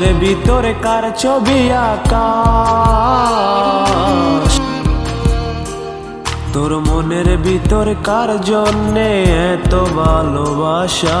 মনের ভিতরে কার ছবি আকাশ? তোর মনের ভিতরে কার জন্যে এত ভালোবাসা?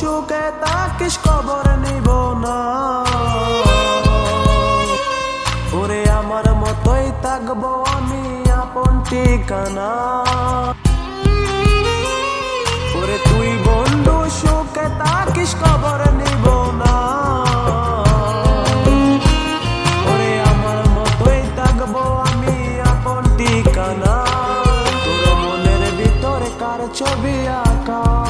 সুখে তাকিস খবর নিব না। ওরে আমার মতোই থাকব আমি আপন ঠিকানা। ওরে তুই বন্ধু, সুখে তাকিস খবর নিব না। ওরে আমার মতোই থাকব আমি আপন ঠিকানা। তোর ছবি আঁকা?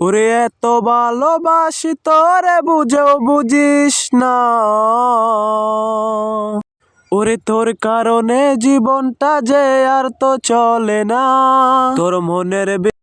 ওরে এত ভালোবাসি, তোরে বুঝেও বুঝিস না। ওরে তোর কারণে জীবনটা যে আর তো চলে না। তোর মনের